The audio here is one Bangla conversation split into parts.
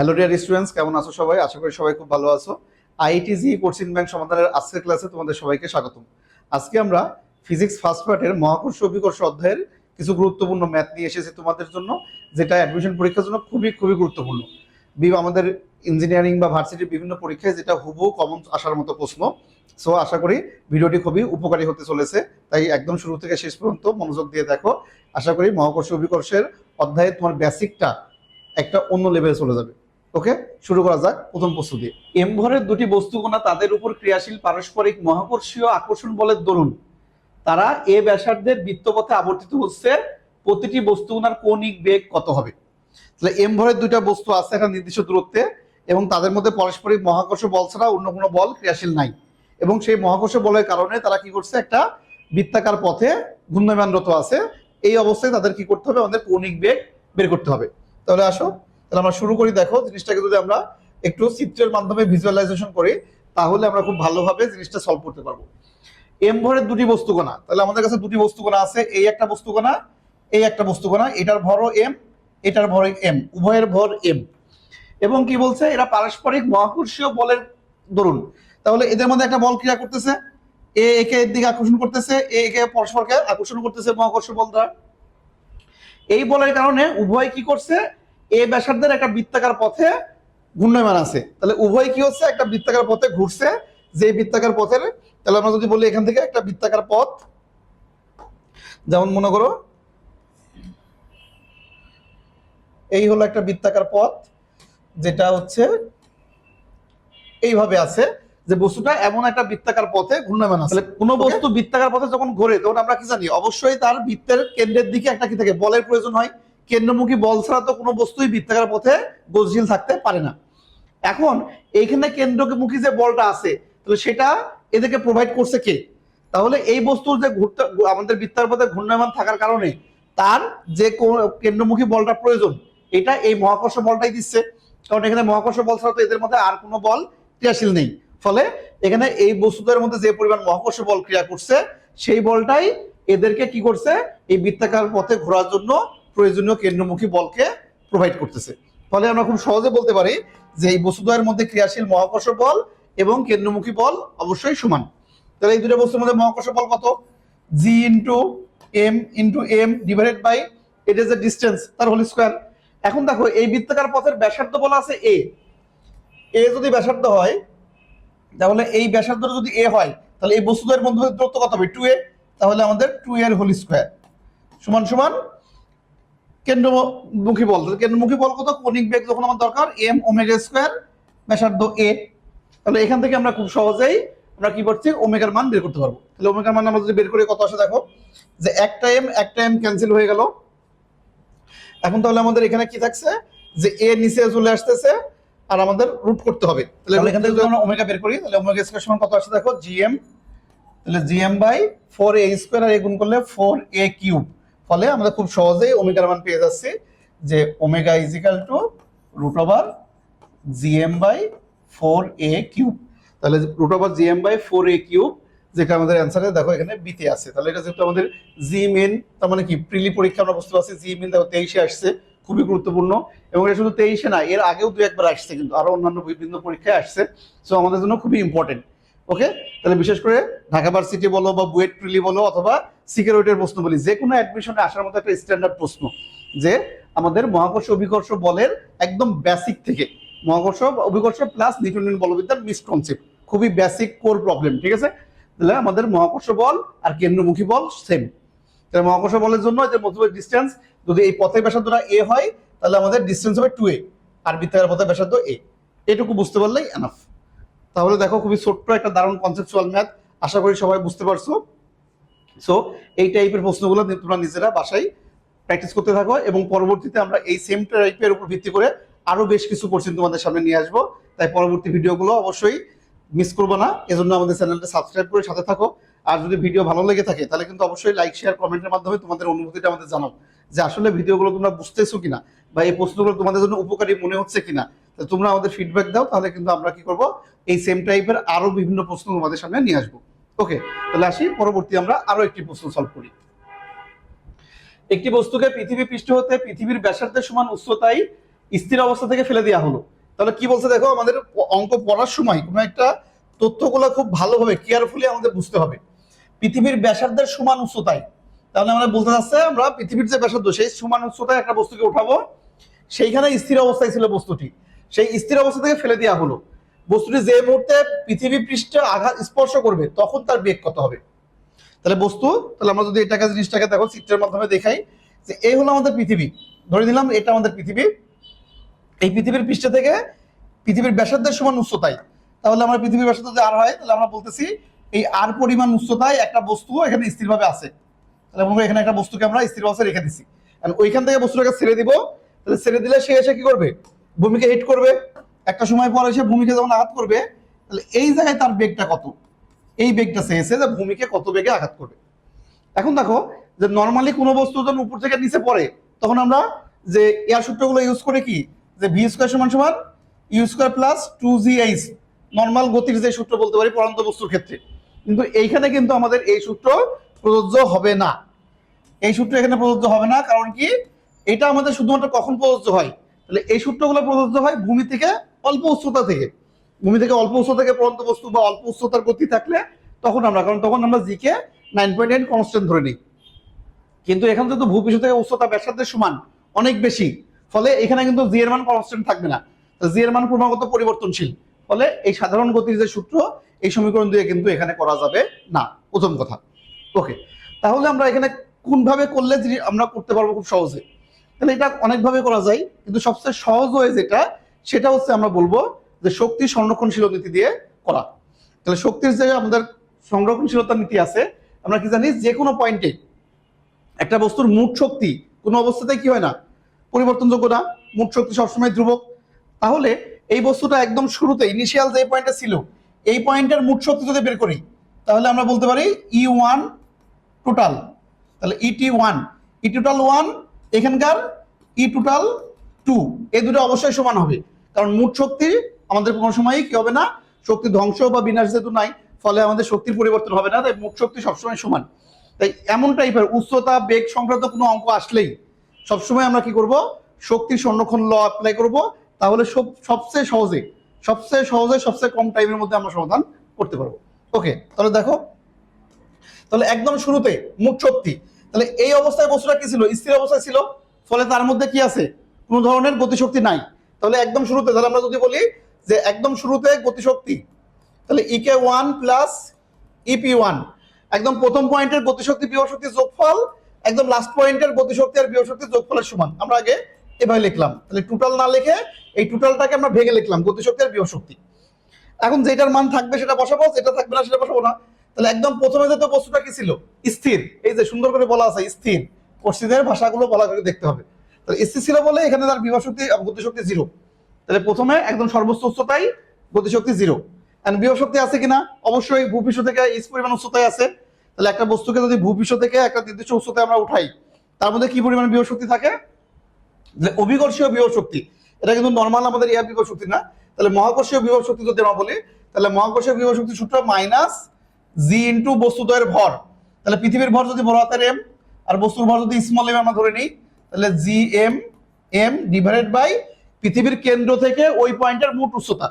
হ্যালো ডিয়ার স্টুডেন্টস কেমন আছো সবাই? আশা করি সবাই খুব ভালো আছো। আইটিজি কোচিং ব্যাংক সমাধানের আজকের ক্লাসে তোমাদের সবাইকে স্বাগতম। আজকে আমরা ফিজিক্স ফার্স্ট পার্টের মহাকর্ষ অভিকর্ষ অধ্যায়ের কিছু গুরুত্বপূর্ণ ম্যাথ নিয়ে এসেছি তোমাদের জন্য, যেটা অ্যাডমিশন পরীক্ষার জন্য খুবই খুবই গুরুত্বপূর্ণ। আমাদের ইঞ্জিনিয়ারিং বা ভার্সিটির বিভিন্ন পরীক্ষায় যেটা হুবহু কমন আসার মতো প্রশ্ন। সো আশা করি ভিডিওটি খুবই উপকারী হতে চলেছে। তাই একদম শুরু থেকে শেষ পর্যন্ত মনোযোগ দিয়ে দেখো। আশা করি মহাকর্ষ অভিকর্ষের অধ্যায়ে তোমার বেসিকটা একটা অন্য লেভেলে চলে যাবে। ওকে, শুরু করা যাক প্রথম প্রশ্ন দিয়ে এম ভরের দুটি বস্তুকণা তাদের উপর ক্রিয়াশীল পারস্পরিক মহাকর্ষীয় আকর্ষণ বলের দরুন। তারা এ ব্যাসার্ধের বৃত্তপথে আবর্তিত হচ্ছে। প্রতিটি বস্তুকণার কৌণিক বেগ কত হবে? তাহলে এম ভরের দুইটা বস্তু আছে একটা নির্দিষ্ট দূরত্বে এবং তাদের মধ্যে পারস্পরিক মহাকর্ষ বল ছাড়া অন্য কোনো বল ক্রিয়াশীল নাই। এবং সেই মহাকর্ষ বলের কারণে তারা কি করছে? একটা বৃত্তাকার পথে ঘূর্ণয়মানরত আছে। এই অবস্থায় তাদের কি করতে হবে? আমাদের কৌণিক বেগ বের করতে হবে। তাহলে আসো তাহলে আমরা শুরু করি, দেখো, জিনিসটাকে যদি আমরা একটু চিত্রের মাধ্যমে ভিজুয়ালাইজেশন করি, তাহলে আমরা খুব ভালোভাবে জিনিসটা সলভ করতে পারব। এম ভরের দুটি বস্তুকণা, তাহলে আমাদের কাছে দুটি বস্তুকণা আছে, এই একটা বস্তুকণা, এই একটা বস্তুকণা, এটার ভরও এম এটার ভর এম উভয়ের ভর এম এবং কি বলছে, এরা পারস্পরিক মহাকর্ষীয় বলের দরুন। তাহলে এদের মধ্যে একটা বল ক্রিয়া করতেছে, এ একে এর দিকে আকর্ষণ করতেছে, এ একে পরস্পরকে আকর্ষণ করতেছে মহাকর্ষ বল দ্বারা এই বলের কারণে উভয় কি করছে এ ব্যাসার্ধের একটা বৃত্তাকার পথে ঘূর্ণয়মান আছে। তাহলে উভয় কি হচ্ছে? একটা বৃত্তাকার পথে ঘুরছে। যে বৃত্তাকার পথের তাহলে আমরা যদি বলি এখান থেকে একটা বৃত্তাকার পথ যেমন মনে করো এই হলো একটা বৃত্তাকার পথ যেটা হচ্ছে এইভাবে আছে যে বস্তুটা এমন একটা বৃত্তাকার পথে ঘূর্ণয়মান আছে। কোনো বস্তু বৃত্তাকার পথে যখন ঘোরে তখন আমরা কি জানি? অবশ্যই তার বৃত্তের কেন্দ্রের দিকে একটা কি থাকে? বলের প্রয়োজন হয়। কেন্দ্রমুখী বল ছাড়া তো কোনো বস্তুই বৃত্তাকার পথে গতিশীল থাকতে পারে না। এখন এইখানে কেন্দ্রমুখী যে বলটা আছে, তাহলে সেটা এদেরকে প্রোভাইড করছে কে? তাহলে এই বস্তুর যে ঘুরতে আমাদের বৃত্তার পথে ঘূর্ণয়মান থাকার কারণে তার যে কেন্দ্রমুখী বলটা প্রয়োজন, এটা এই মহাকর্ষ বলটাই দিচ্ছে। কারণ এখানে মহাকর্ষ বল ছাড়া তো এদের মধ্যে আর কোনো বল ক্রিয়াশীল নেই। ফলে এখানে এই বস্তুদের মধ্যে যে পরিমাণ মহাকর্ষ বল ক্রিয়া করছে, সেই বলটাই এদেরকে কি করছে? এই বৃত্তাকার পথে ঘোরার জন্য প্রয়োজনীয় কেন্দ্রমুখী বলকে প্রোভাইড করতেছে। ফলে আমরা খুব সহজে বলতে পারি যে এই বস্তুদ্বয়ের মধ্যে ক্রিয়াশীল মহাকর্ষ বল এবং কেন্দ্রমুখী বল অবশ্যই সমান। তাহলে এই দুটো বস্তুর মধ্যে মহাকর্ষ বল কত? G into M into M divided by it is a distance তার হোল স্কোয়ার এখন দেখো, এই বৃত্তাকার পথের ব্যাসার্ধ বলা আছে এ এ যদি ব্যাসার্ধ হয়, তাহলে এই ব্যাসার্ধ যদি এ হয়, তাহলে এই বস্তুদের মধ্যে দূরত্ব কত হবে? টু এ তাহলে আমাদের টু এর হোল স্কোয়ার সমান সমান কেন্দ্রমুখী বল। কেন্দ্রমুখী বল কত? কনিক বেগ যখন আমার দরকার এম ওমেগা স্কোয়ার ব্যাসার্ধ এ তাহলে এখান থেকে আমরা খুব সহজেই আমরা কি করছি ওমেগার মান বের করতে পারব। তাহলে ওমেগার মান আমরা যদি বের করে কত আসে দেখো যে একটা এম একটা এম ক্যান্সেল হয়ে গেল। এখন তাহলে আমাদের এখানে কি থাকছে? যে এ নিচে চলে আসতেছে আর আমাদের রুট করতে হবে। তাহলে এখান থেকে যদি আমরা ওমেগা বের করি তাহলে ওমেগা স্কোয়ার সমান কত আসে দেখো? জিএম তাহলে GM by four a square R a গুণ করলে ফোর এ কিউব ফলে আমরা খুব সহজেই ওমেগার মান পেয়ে যাচ্ছি যে omega is equal to root over GM by four a cube তাহলে root over GM by four a cube যেটা আমাদের অ্যান্সারে দেখো এখানে বিতে আছে। তাহলে এটা যেহেতু আমাদের জি মেন তার মানে কি? প্রিলি পরীক্ষা আমরা বুঝতে পারছি জি মেন দেখো তেইশে আসছে, খুবই গুরুত্বপূর্ণ। এবং এটা শুধু তেইশে না, এর আগেও দু একবার আসছে কিন্তু, আরও অন্যান্য বিভিন্ন পরীক্ষায় আসছে। সো আমাদের জন্য খুবই ইম্পর্টেন্ট ওকে তাহলে বিশেষ করে ঢাকা ভার্সিটি বলো বা বুয়েট প্রিলি বলো অথবা সিকিউরিটির প্রশ্ন বলি যে কোনো অ্যাডমিশনে আসার মতো একটা স্ট্যান্ডার্ড প্রশ্ন যে আমাদের মহাকর্ষ অভিকর্ষ বলের একদম বেসিক থেকে, মহাকর্ষ অভিকর্ষ প্লাস নিউটনিয়ান বলবিদ্যার মিস কনসেপ্ট খুবই বেসিক কোর প্রবলেম ঠিক আছে? তাহলে আমাদের মহাকর্ষ বল আর কেন্দ্রমুখী বল সেম তাহলে মহাকর্ষ বলের জন্য যে মধ্যবর্তী ডিস্টেন্স যদি এই পথের ব্যাসার্ধটা এ হয়, তাহলে আমাদের ডিস্টেন্স হবে টু এ আর বৃত্তাকার পথের ব্যাসার্ধ এ এটুকু বুঝতে পারলেই এনাফ তাহলে দেখো খুবই ছোট্ট একটা দারুণ কনসেপচুয়াল ম্যাথ আশা করি সবাই বুঝতে পারছ। সো এই টাইপের প্রশ্নগুলো তোমরা নিজেরা বাসায় প্র্যাকটিস করতে থাকো এবং পরবর্তীতে আমরা এই সেম টাইপের উপর ভিত্তি করে আরও বেশ কিছু কোশ্চেন তোমাদের সামনে নিয়ে আসব। তাই পরবর্তী ভিডিওগুলো অবশ্যই মিস করব না। এজন্য আমাদের চ্যানেলটা সাবস্ক্রাইব করে সাথে থাকো। আর যদি ভিডিও ভালো লেগে থাকে, তাহলে কিন্তু অবশ্যই লাইক শেয়ার কমেন্টের মাধ্যমে তোমাদের অনুভূতিটা আমাদের জানাও। যে আসলে ভিডিওগুলো তোমরা বুঝতেছো কিনা বা এই প্রশ্নগুলো তোমাদের জন্য উপকারী মনে হচ্ছে কিনা তোমরা আমাদের ফিডব্যাক দাও, তাহলে কিন্তু আমরা কি করব? এই সেম টাইপের আরও বিভিন্ন প্রশ্ন তোমাদের সামনে নিয়ে আসব। ওকে তাহলে আসি, পরবর্তী আমরা আরও একটি প্রশ্ন সলভ করি। একটি বস্তুকে পৃথিবী পৃষ্ঠ হতে পৃথিবীর ব্যাসার্ধের সমান উচ্চতায় স্থির অবস্থা থেকে ফেলে দেওয়া হলো। তাহলে কি বলছে দেখো, আমাদের অঙ্ক পড়ার সময় কোনো একটা তথ্যগুলো খুব ভালোভাবে কেয়ারফুলি আমাদের বুঝতে হবে। পৃথিবীর ব্যাসার্ধের সমান উচ্চতায়, তাহলে আমরা বলতে চাচ্ছে আমরা পৃথিবীর যে ব্যাসার্ধ, সেই সমান উচ্চতায় একটা বস্তুকে উঠাবো। সেইখানে স্থির অবস্থায় ছিল বস্তুটি। সেই স্থির অবস্থা থেকে ফেলে দেওয়া হলো। বস্তুটি যে মুহূর্তে পৃথিবী পৃষ্ঠে আঘাত স্পর্শ করবে, তখন তার বেগ কত হবে? তাহলে বস্তু, তাহলে আমরা যদি এটাকে, জিনিসটাকে দেখো, চিত্রের মাধ্যমে দেখাই, যে এই হলো আমাদের পৃথিবী। ধরে নিলাম, এটা আমাদের পৃথিবী। এই পৃথিবীর পৃষ্ঠ থেকে পৃথিবীর ব্যাসার্ধের সমান উচ্চতায়। তাহলে আমরা পৃথিবীর ব্যাসার্ধ যদি আর হয়, তাহলে আমরা বলতেছি, এই আর পরিমাণ উচ্চতায় একটা বস্তু এখানে স্থিরভাবে আছে। তাহলে মনে এখানে একটা বস্তুকে আমরা স্থির অবস্থায় রেখে দিছি। আর ওইখান থেকে বস্তুটাকে ছেড়ে দিব। তাহলে ছেড়ে দিলে সে এসে কি করবে? ভূমিকে হিট করবে, একটা সময় পর এসে ভূমিকে যখন আঘাত করবে, তাহলে এই জায়গায় তার বেগটা কত? এই বেগটা চেয়েছে যে ভূমিকে কত বেগে আঘাত করবে? এখন দেখো যে নর্মালি কোনো বস্তু যখন উপর থেকে নিচে পড়ে, তখন আমরা যে এয়ার সূত্রগুলো ইউজ করে কি? যে ভি স্কোয়ার সমান সমান U square plus two G H normal গতির যে সূত্র বলতে পারি পড়ান্ত বস্তুর ক্ষেত্রে। কিন্তু এইখানে কিন্তু আমাদের এই সূত্র প্রযোজ্য হবে না। এই সূত্র এখানে প্রযোজ্য হবে না, কারণ কি? এটা আমাদের শুধুমাত্র কখন প্রযোজ্য হয়? তাহলে এই সূত্রগুলো প্রযোজ্য হয় ভূমি থেকে অল্প উচ্চতা থেকে। ভূমি থেকে অল্প উচ্চতা থেকে পড়ন্ত বস্তু বা অল্প উচ্চতার গতি থাকলে তখন আমরা, কারণ তখন আমরা জিকে নাইন পয়েন্ট নাইন কনস্ট্যান্ট ধরে নিই। কিন্তু এখানে যেহেতু ভূপৃষ্ঠ থেকে উচ্চতা ব্যাসার্ধের সমান, অনেক বেশি, ফলে এখানে কিন্তু জি এর মান কনস্ট্যান্ট থাকবে না। জি এর মান ক্রমাগত পরিবর্তনশীল, ফলে এই সাধারণ গতির যে সূত্র, এই সমীকরণ দিয়ে কিন্তু এখানে করা যাবে না। প্রথম কথা। ওকে তাহলে আমরা এখানে কোনভাবে করলে আমরা করতে পারব খুব সহজে? তাহলে এটা অনেকভাবে করা যায়, কিন্তু সবচেয়ে সহজ হয়ে যেটা, সেটা হচ্ছে আমরা বলব যে শক্তি সংরক্ষণশীল নীতি দিয়ে করা। তাহলে শক্তির যে আমাদের সংরক্ষণশীলতা নীতি আছে, আমরা কি জানি যে কোনো পয়েন্টে একটা বস্তুর মোট শক্তি কোনো অবস্থাতে কি হয় না, পরিবর্তনযোগ্য না, মোট শক্তি সবসময় ধ্রুবক। তাহলে এই বস্তুটা একদম শুরুতে ইনিশিয়াল যে পয়েন্টে ছিল, এই পয়েন্টের মোট শক্তি যদি বের করি, তাহলে আমরা বলতে পারি ই ওয়ান টোটাল তাহলে ET one E total one এখানকার ই টোটাল টু এই দুটো অবশ্যই সমান হবে। কারণ মোট শক্তি আমাদের কোনো সময়ই কি হবে না? শক্তি ধ্বংস বা বিনাশ যেহেতু নাই, ফলে আমাদের শক্তির পরিবর্তন হবে না, তাই মোট শক্তি সবসময় সমান। তাই এমন টাইপের উচ্চতা, বেগ সংক্রান্ত কোনো অঙ্ক আসলেই সবসময় আমরা কি করব? শক্তির সংরক্ষণ ল অ্যাপ্লাই করব, তাহলে সব, সবচেয়ে সহজে সবচেয়ে সহজে, সবচেয়ে কম টাইমের মধ্যে আমরা সমাধান করতে পারব। ওকে তাহলে দেখো, তাহলে একদম শুরুতে মোট শক্তি তাহলে এই অবস্থায় বস্তুটা কি ছিল? স্থির অবস্থায় ছিল? ফলে তার মধ্যে কি আছে? কোনো ধরনের গতিশক্তি নাই। তাহলে একদম শুরুতে, তাহলে আমরা যদি বলি যে একদম শুরুতে গতিশক্তি, তাহলে EK one plus EP one একদম প্রথম পয়েন্টের গতিশক্তি বিভব শক্তির যোগফল, একদম লাস্ট পয়েন্টের গতিশক্তি আর বিভব শক্তির যোগফলের সমান। আমরা আগে এভাবে লিখলাম। তাহলে টোটাল না লিখে এই টোটালটাকে আমরা ভেঙে লিখলাম, গতিশক্তি আর বিভব শক্তি। এখন যেটার মান থাকবে সেটা বসাবো, যেটা থাকবে না সেটা বসাবো না। তাহলে একদম প্রথমে যে তো বস্তুটা কি ছিল? স্থির। এই যে সুন্দর করে বলা আছে, স্থির। পশ্চিমের ভাষাগুলো বলা করে দেখতে হবে। তাহলে স্থির ছিল বলে এখানে তার বিভব শক্তি, গতিশক্তি জিরো তাহলে প্রথমে একদম সর্বোচ্চ উচ্চতায় গতিশক্তি জিরো এন্ড বিভব শক্তি আছে কিনা? অবশ্যই ভূপৃষ্ঠ থেকে ইস পরিমাণ উচ্চতায় আছে। তাহলে একটা বস্তুকে যদি ভূপৃষ্ঠ থেকে একটা নির্দিষ্ট উচ্চতায় আমরা উঠাই, তার মধ্যে কি পরিমাণ বিভব শক্তি থাকে? যে অভিকর্ষীয় বিভব শক্তি। এটা কিন্তু নর্মাল আমাদের এয়ার বিভব শক্তি না। তাহলে মহাকর্ষীয় বিভব শক্তি যদি আমরা বলি, তাহলে মহাকর্ষীয় বিভব শক্তি সূত্র মাইনাস জি ইন্টু বস্তুদ্বয়ের ভর। তাহলে পৃথিবীর ভর যদি বড় হাতের এম আর বস্তুর ভর যদি স্মল এম আমরা ধরে নিই, তাহলে G M M divided by পৃথিবীর কেন্দ্র থেকে ওই পয়েন্টের মোট উচ্চতা।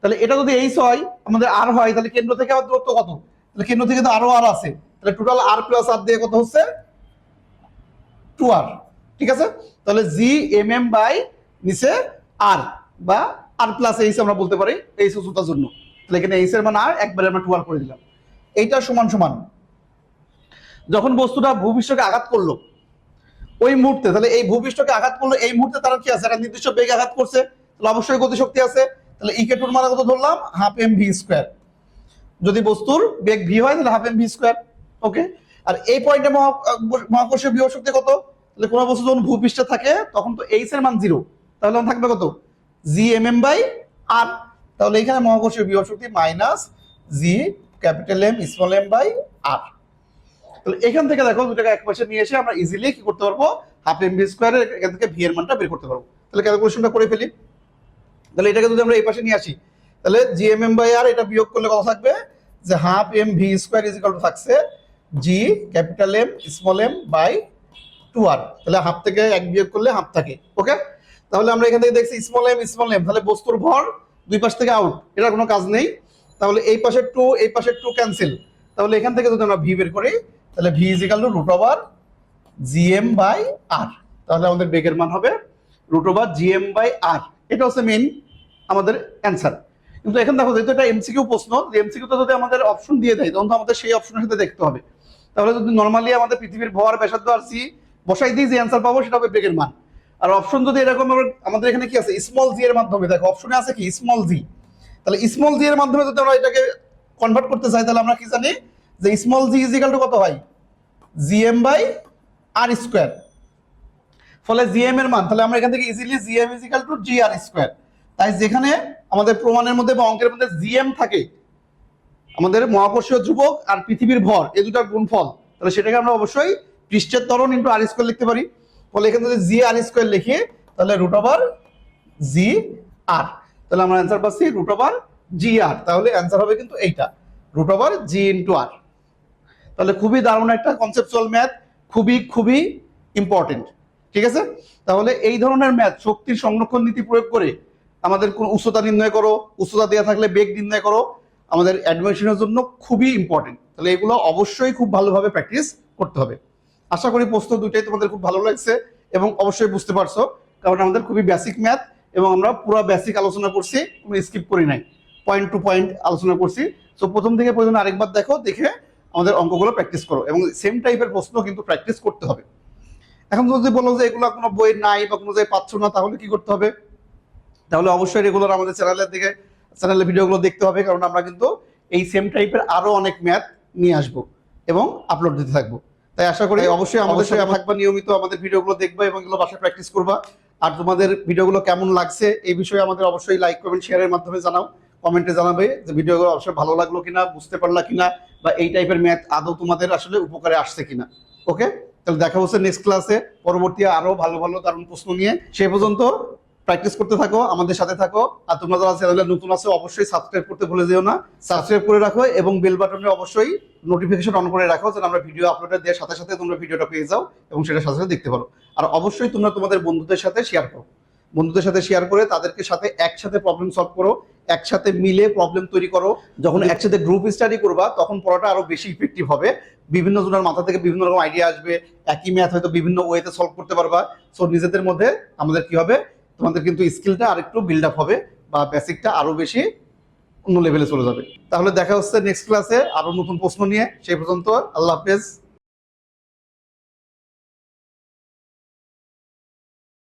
তাহলে এটা যদি এইচ হয়, আমাদের আর হয়, তাহলে কেন্দ্র থেকে আবার দূরত্ব কত? তাহলে কেন্দ্র থেকে তো আরও আর আছে। তাহলে টোটাল আর প্লাস আর দিয়ে কত হচ্ছে? টু আর ঠিক আছে? তাহলে জি এম এম বাই নিচে আর বা আর প্লাস এইচ আমরা বলতে পারি এইচ উচ্চতার জন্য। তাহলে এখানে এইচ এর মান আর একবারে আমরা টু আর করে দিলাম। এইটা সমান সমান। যখন বস্তুটা ভূপৃষ্ঠকে আঘাত করল, ওই মুহূর্তে, তাহলে এই ভূপৃষ্ঠকে আঘাত করল, এই মুহূর্তে তার কি আছে? একটা নির্দিষ্ট বেগে আঘাত করছে, তাহলে অবশ্যই গতিশক্তি আছে। তাহলে ইকে টুর মানে কত ধরলাম? হাফ এম ভি স্কোয়ার যদি বস্তুর বেগ ভি হয়, তাহলে half M V square okay আর এই পয়েন্টে মহাকর্ষীয় বিভব শক্তি কত? তাহলে কোনো বস্তু যখন ভূপৃষ্ঠে থাকে, তখন তো এইচ এর মান জিরো তাহলে থাকবে কত? G M M by R তাহলে এখানে মহাকর্ষীয় বিভব শক্তি minus G capital M, small M by R. তাহলে এখান থেকে দেখো দুটাকে এক পাশে নিয়ে এসে আমরা ইজিলি কি করতে পারব? হাফ এম ভি স্কোয়ারের এখান থেকে ভি এর মানটা বের করতে পারব। তাহলে ক্যালকুলেশনটা করে ফেলি। তাহলে এটাকে যদি আমরা এই পাশে নিয়ে আসি, তাহলে G M M by R এটা বিয়োগ করলে কত থাকবে? যে half M V square is to থাকছে G capital M small M by two R তাহলে হাফ থেকে এক বিয়োগ করলে হাফ থাকে ওকে তাহলে আমরা এখান থেকে দেখছি স্মল এম স্মল এম তাহলে বস্তুর ভর দুই পাশ থেকে আউট এটা কোনো কাজ নেই। তাহলে এই পাশের টু এই পাশের টু ক্যান্সেল তাহলে এখান থেকে যদি আমরা ভি বের করি, তাহলে V is equal to root over GM by R তাহলে আমাদের বেগের মান হবে root over GM by R এটা হচ্ছে মেইন আমাদের অ্যান্সার কিন্তু এখন দেখো, যেহেতু এটা এমসিকিউ প্রশ্ন এমসিকিউ তো যদি আমাদের অপশন দিয়ে দেয়, তখন তো আমাদের সেই অপশনের সাথে দেখতে হবে। তাহলে যদি নর্মালি আমাদের পৃথিবীর ভর, ব্যাসার্ধ আর সি বসাই দিই যে অ্যান্সার পাবো, সেটা হবে বেগের মান। আর অপশন যদি এরকম আমাদের এখানে কি আছে? স্মল জি এর মাধ্যমে। দেখো অপশনে আছে কি? স্মল জি তাহলে স্মল জি এর মাধ্যমে যদি আমরা এটাকে কনভার্ট করতে চাই, তাহলে আমরা কি জানি যে স্মল জি ইজিক্যাল টু কত হয়? জিএম বাই আর স্কোয়ার ফলে জিএম এর মান, তাহলে আমরা এখান থেকে easily GM is equal to G R square তাই যেখানে আমাদের প্রমাণের মধ্যে বা অঙ্কের মধ্যে জি এম থাকে, আমাদের মহাকর্ষীয় যুবক আর পৃথিবীর ভর, এই দুটার গুণফল, তাহলে সেটাকে আমরা অবশ্যই পৃষ্ঠের ত্বরণ ইন্টু আর স্কোয়ার লিখতে পারি। ফলে এখানে যদি জি আর স্কোয়ার লিখি তাহলে রুট ওভার জি আর তাহলে আমরা অ্যান্সার পাচ্ছি রুট ওভার জি আর তাহলে অ্যান্সার হবে কিন্তু এইটা। Root over G into R তাহলে খুবই দারুণ একটা কনসেপচুয়াল ম্যাথ খুবই খুবই ইম্পর্টেন্ট ঠিক আছে? তাহলে এই ধরনের ম্যাথ শক্তির সংরক্ষণ নীতি প্রয়োগ করে আমাদের কোন উচ্চতা নির্ণয় করো, উচ্চতা দেওয়া থাকলে বেগ নির্ণয় করো, আমাদের অ্যাডমিশনের জন্য খুবই ইম্পর্টেন্ট তাহলে এগুলো অবশ্যই খুব ভালোভাবে প্র্যাকটিস করতে হবে। আশা করি প্রশ্ন দুটাই তোমাদের খুব ভালো লাগছে এবং অবশ্যই বুঝতে পারছ, কারণ আমাদের খুবই বেসিক ম্যাথ এবং আমরা পুরো বেসিক আলোচনা করছি কোনো স্কিপ করি নাই। পয়েন্ট টু পয়েন্ট আলোচনা করছি। সো প্রথম থেকে পর্যন্ত আরেকবার দেখো দেখে আমাদের অঙ্কগুলো প্র্যাকটিস করো এবং সেম টাইপের প্রশ্ন কিন্তু প্র্যাকটিস করতে হবে। এখন যদি বলো যে এগুলো কোনো বই নাই বা কোনো জায়গায় পাচ্ছ না তাহলে কি করতে হবে? তাহলে অবশ্যই রেগুলার আমাদের চ্যানেলের দিকে চ্যানেলের ভিডিওগুলো দেখতে হবে কারণ আমরা কিন্তু এই সেম টাইপের আরও অনেক ম্যাথ নিয়ে আসব এবং আপলোড দিতে থাকব। তাই আশা করি অবশ্যই আমাদের সাথে থাকবা নিয়মিত আমাদের ভিডিওগুলো দেখবা এবং এগুলো বাসায় প্র্যাকটিস করবা। আর তোমাদের ভিডিওগুলো কেমন লাগছে এই বিষয়ে আমাদের অবশ্যই লাইক কমেন্ট শেয়ারের মাধ্যমে জানাও। কমেন্টে জানাবে যে ভিডিওগুলো অবশ্যই ভালো লাগল কিনা, বুঝতে পারলা কিনা, বা এই টাইপের ম্যাথ আদৌ তোমাদের আসলে উপকারে আসছে কিনা। ওকে তাহলে দেখা হচ্ছে নেক্সট ক্লাসে পরবর্তী আরও ভালো ভালো দারুণ প্রশ্ন নিয়ে। সে পর্যন্ত প্র্যাকটিস করতে থাকো, আমাদের সাথে থাকো। আর তোমরা যারা চ্যানেলে নতুন আছো, অবশ্যই সাবস্ক্রাইব করতে ভুলে যেও না। সাবস্ক্রাইব করে রাখো এবং বেল বাটনে অবশ্যই নোটিফিকেশন অন করে রাখো যেন আমরা ভিডিও আপলোড দেওয়ার সাথে সাথে তোমরা ভিডিওটা পেয়ে যাও এবং সেটা সাথে সাথে দেখতে পারো। আর অবশ্যই তোমরা তোমাদের বন্ধুদের সাথে শেয়ার করো। বন্ধুদের সাথে শেয়ার করে তাদেরকে সাথে একসাথে প্রবলেম সলভ করো, একসাথে মিলে প্রবলেম তৈরি করো। যখন একসাথে গ্রুপ স্টাডি করবা, তখন পড়াটা আরও বেশি ইফেক্টিভ হবে। বিভিন্ন জনের মাথা থেকে বিভিন্ন রকম আইডিয়া আসবে। একই ম্যাথ হয়তো বিভিন্ন ওয়েতে সলভ করতে পারবা। সো নিজেদের মধ্যে আমাদের কি হবে? তোমাদের কিন্তু স্কিলটা আরেকটু বিল্ড আপ হবে বা বেসিকটা আরও বেশি অন্য লেভেলে চলে যাবে। তাহলে দেখা হচ্ছে নেক্সট ক্লাসে আরও নতুন প্রশ্ন নিয়ে। সেই পর্যন্ত আল্লাহ হাফেজ।